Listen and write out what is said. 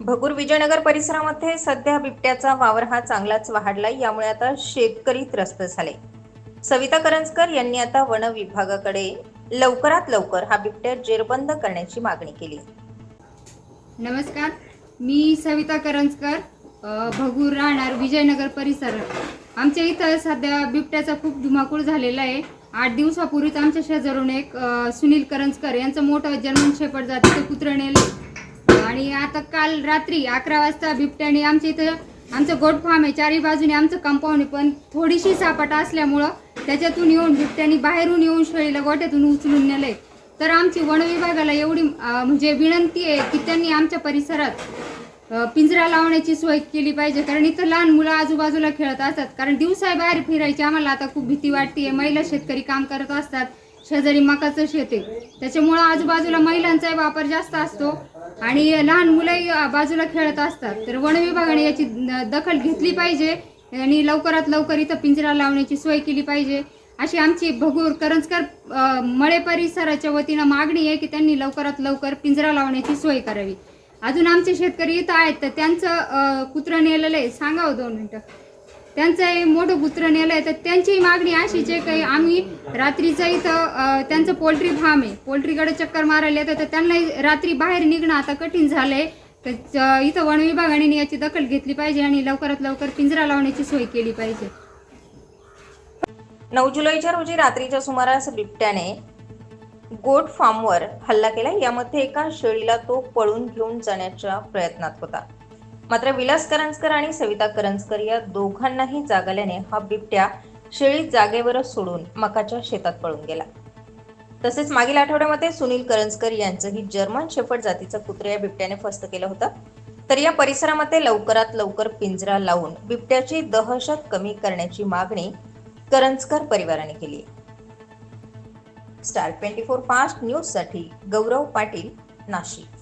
भगूर विजयनगर परिसरामध्ये सध्या बिबट्याचा वावर हा चांगलाच वाढलाय यामुळे आता शेतकरी त्रस्त झाले. सविता करंजकर यांनी आता वन विभागाकडे लवकरात लवकर हा बिबट्या जेरबंद करण्याची मागणी केली. नमस्कार मी सविता करंजकर भगूर राहणार विजयनगर परिसर. आमच्या इथं सध्या बिबट्याचा खूप धुमाकूळ झालेला आहे. आठ दिवसापूर्वीच आमच्या शेजारून एक सुनील करंजकर यांचं मोठं जर्मन शेपट जातीचं कुत्रं नेलं. आणि आता काल रात्री अकरा वाजता बिबट्याने आमच्या इथं आमचं गोट फार्म आहे चारही बाजूने आमचं कंपाऊंड आहे पण थोडीशी सापाटा असल्यामुळं त्याच्यातून येऊन बिबट्याने बाहेरून येऊन शेळीला गोट्यातून उचलून नेलंय. तर आमची वनविभागाला एवढी म्हणजे विनंती आहे की त्यांनी आमच्या परिसरात पिंजरा लावण्याची सोय केली पाहिजे कारण इथं लहान मुलं आजूबाजूला खेळत असतात. कारण दिवसा बाहेर फिरायची आम्हाला आता खूप भीती वाटते महिला शेतकरी काम करत असतात. शेजारी मकाचं शेत आहे. त्याच्यामुळं आजूबाजूला महिलांचाही वापर जास्त असतो आणि लहान मुलंही बाजूला खेळत असतात. तर वन विभागाने याची दखल घेतली पाहिजे आणि लवकरात लवकर इथं पिंजरा लावण्याची सोय केली पाहिजे. अशी आमची भगूर करंजकर मळे परिसराच्या वतीनं मागणी आहे की त्यांनी लवकरात लवकर पिंजरा लावण्याची सोय करावी. अजून आमचे शेतकरी इथं आहेत तर त्यांचं कुत्रं नेलेलं आहे. सांगावं दोन मिनटं. त्यांचं हे मोठं कुत्रं नेलं आहे. तर त्यांची मागणी अशीच आहे की आम्ही रात्रीचं इथं त्यांचं पोल्ट्री फार्म आहे. पोल्ट्रीकडे चक्कर मारायला येतं तर त्यांना रात्री बाहेर निघणं आता कठीण झालं आहे तर इथं वन विभागाने याची दखल घेतली पाहिजे आणि लवकरात लवकर पिंजरा लावण्याची सोय केली पाहिजे. नऊ जुलैच्या रोजी रात्रीच्या सुमारास बिबट्याने गोट फार्मवर हल्ला केला. यामध्ये एका शेळीला तो पळून घेऊन जाण्याच्या प्रयत्नात होता. मात्र विलास करंजकर आणि सविता करंजकर या दोघांनाही जागल्याने हा बिबट्या शेळी जागेवरच सोडून मकाच्या शेतात पळून गेला. तसेच मागील आठवड्यामध्ये सुनील करंजकर यांचंही जर्मन शेफर्ड जातीचं कुत्रे या बिबट्याने फस्त केलं होतं. तर या परिसरामध्ये लवकरात लवकर पिंजरा लावून बिबट्याची दहशत कमी करण्याची मागणी करंजकर परिवाराने केली. स्टार ट्वेंटी फोर फास्ट न्यूजसाठी गौरव पाटील नाशिक.